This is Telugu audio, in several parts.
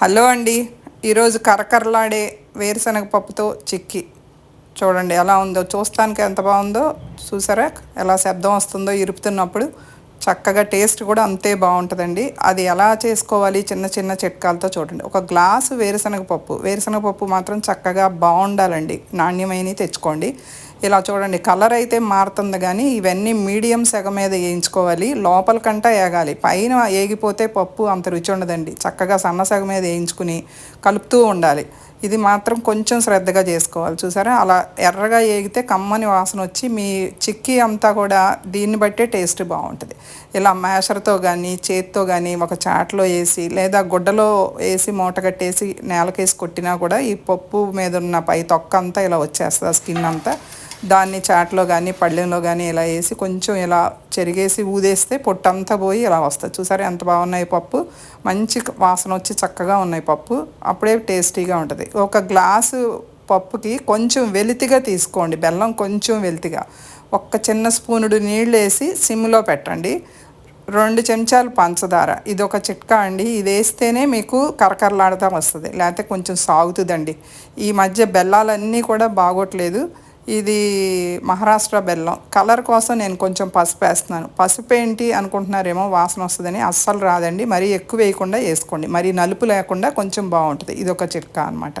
హలో అండి. ఈరోజు కరకరలాడే వేరుశనగ పప్పుతో చిక్కి. చూడండి ఎలా ఉందో. చూస్తానికి ఎంత బాగుందో చూసారా? ఎలా శబ్దం వస్తుందో ఇరుపుతున్నప్పుడు చక్కగా టేస్ట్ కూడా అంతే బాగుంటుందండి. అది ఎలా చేసుకోవాలి? చిన్న చిన్న చిట్కాలతో చూడండి. ఒక గ్లాసు వేరుశనగ పప్పు. వేరుశనగ పప్పు మాత్రం చక్కగా బాగుండాలండి. నాణ్యమైనవి తెచ్చుకోండి. ఇలా చూడండి కలర్ అయితే మారుతుంది కానీ ఇవన్నీ మీడియం సెగ మీద వేయించుకోవాలి. లోపల కంట వేగాలి పైన ఏగిపోతే పప్పు అంత రుచి ఉండదండి. చక్కగా సన్న సెగ మీద వేయించుకుని కలుపుతూ ఉండాలి. ఇది మాత్రం కొంచెం శ్రద్ధగా చేసుకోవాలి. చూసారా? అలా ఎర్రగా ఏగితే కమ్మని వాసన వచ్చి మీ చిక్కీ అంతా కూడా దీన్ని బట్టే టేస్ట్ బాగుంటుంది. ఇలా మేషర్తో కానీ చేత్తో కానీ ఒక చాట్లో వేసి లేదా గుడ్డలో వేసి మూట కట్టేసి నేలకేసి కొట్టినా కూడా ఈ పప్పు మీద ఉన్న పై తొక్క అంతా ఇలా వచ్చేస్తుంది స్కిన్ అంతా. దాన్ని చాట్లో కానీ పళ్ళెంలో కానీ ఇలా వేసి కొంచెం ఇలా చెరిగేసి ఊదేస్తే పొట్టంతా పోయి ఇలా వస్తుంది. చూసారా ఎంత బాగున్నాయి పప్పు? మంచి వాసన వచ్చి చక్కగా ఉన్నాయి పప్పు. అప్పుడే టేస్టీగా ఉంటుంది. ఒక గ్లాసు పప్పుకి కొంచెం వెలితిగా తీసుకోండి. బెల్లం కొంచెం వెలితిగా. ఒక్క చిన్న స్పూనుడు నీళ్ళు వేసి సిమ్లో పెట్టండి. రెండు చెంచాలు పంచదార. ఇది ఒక చిట్కా అండి. ఇది వేస్తేనే మీకు కరకరలాడతా వస్తుంది. లేకపోతే కొంచెం సాగుతుందండి. ఈ మధ్య బెల్లాలన్నీ కూడా బాగోట్లేదు. ఇది మహారాష్ట్ర బెల్లం. కలర్ కోసం నేను కొంచెం పసుపు వేస్తున్నాను. పసుపు ఏంటి అనుకుంటున్నారేమో వాసన వస్తుందని అస్సలు రాదండి. మరీ ఎక్కువ వేయకుండా వేసుకోండి. మరీ నలుపు లేకుండా కొంచెం బాగుంటుంది. ఇది ఒక చిట్కా అనమాట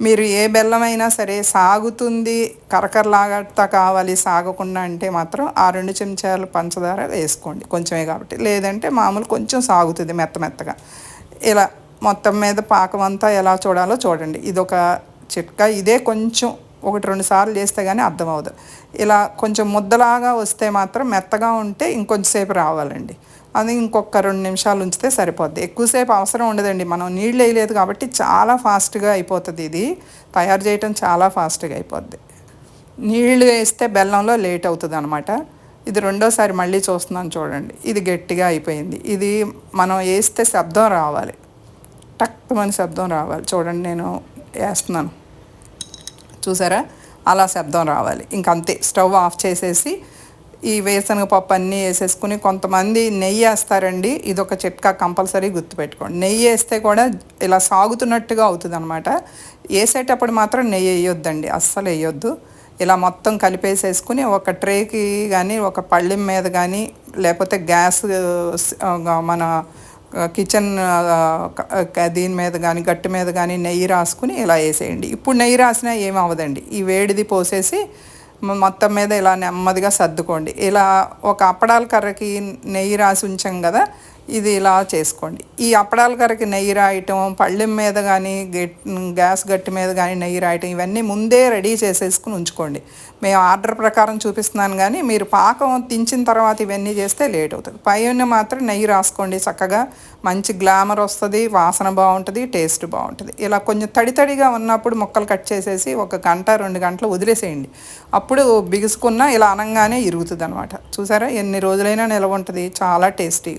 మీరు ఏ బెల్లం అయినా సరే సాగుతుంది కరకరలాగట్ట కావాలి సాగకుండా అంటే మాత్రం ఆ రెండు చెంచాలు పంచదార వేసుకోండి కొంచెమే కాబట్టి. లేదంటే మామూలు కొంచెం సాగుతుంది మెత్త మెత్తగా. ఇలా మొత్తం మీద పాకం అంతా ఎలా చూడాలో చూడండి. ఇదొక చిట్కా. ఇదే కొంచెం ఒకటి రెండు సార్లు చేస్తే కానీ అర్థమవుదు ఇలా కొంచెం ముద్దలాగా వస్తే మాత్రం మెత్తగా ఉంటే ఇంకొంచెంసేపు రావాలండి. అది ఇంకొక రెండు నిమిషాలు ఉంచితే సరిపోద్ది. ఎక్కువసేపు అవసరం ఉండదండి. మనం నీళ్ళు వేయలేదు కాబట్టి చాలా ఫాస్ట్గా అయిపోతుంది ఇది. తయారు చేయటం చాలా ఫాస్ట్గా అయిపోద్ది. నీళ్ళు వేస్తే బెల్లంలో లేట్ అవుతుంది అనమాట ఇది రెండోసారి మళ్ళీ చూస్తున్నాను చూడండి. ఇది గట్టిగా అయిపోయింది. ఇది మనం వేస్తే శబ్దం రావాలి. టక్ మన శబ్దం రావాలి. చూడండి నేను వేస్తున్నాను. చూసారా? అలా శబ్దం రావాలి. ఇంకంతే స్టవ్ ఆఫ్ చేసేసి ఈ వేసనగపప్పు అన్నీ వేసేసుకుని కొంతమంది నెయ్యి వేస్తారండి. ఇది ఒక చిట్కా కంపల్సరీ గుర్తుపెట్టుకోండి. నెయ్యి వేస్తే కూడా ఇలా సాగుతున్నట్టుగా అవుతుంది అనమాట వేసేటప్పుడు మాత్రం నెయ్యి వేయొద్దండి. అస్సలు వేయొద్దు. ఇలా మొత్తం కలిపేసేసుకుని ఒక ట్రేకి కానీ ఒక పళ్ళెం మీద కానీ లేకపోతే గ్యాస్ మన కిచెన్ దీని మీద కానీ గట్టి మీద కానీ నెయ్యి రాసుకుని ఇలా వేసేయండి. ఇప్పుడు నెయ్యి రాసినా ఏమి అవ్వదండి ఈ వేడిది పోసేసి మొత్తం మీద ఇలా నెమ్మదిగా సర్దుకోండి. ఇలా ఒక అప్పడాల కర్రకి నెయ్యి రాసి ఉంచాం కదా ఇది ఇలా చేసుకోండి. ఈ అప్పడాల గారికి నెయ్యి రాయటం పళ్ళెం మీద కానీ గ్యాస్ గట్టి మీద కానీ నెయ్యి రాయటం ఇవన్నీ ముందే రెడీ చేసేసుకుని ఉంచుకోండి. మేము ఆర్డర్ ప్రకారం చూపిస్తున్నాను కానీ మీరు పాకం తించిన తర్వాత ఇవన్నీ చేస్తే లేట్ అవుతుంది. పైన మాత్రం నెయ్యి రాసుకోండి చక్కగా. మంచి గ్లామర్ వస్తుంది వాసన బాగుంటుంది టేస్ట్ బాగుంటుంది. ఇలా కొంచెం తడి తడిగా ఉన్నప్పుడు ముక్కలు కట్ చేసేసి ఒక గంట రెండు గంటలు వదిలేసేయండి. అప్పుడు బిగుసుకున్న ఇలా అనంగానే ఇరుగుతుంది అనమాట చూసారా? ఎన్ని రోజులైనా నిలవ ఉంటుంది. చాలా టేస్టీగా.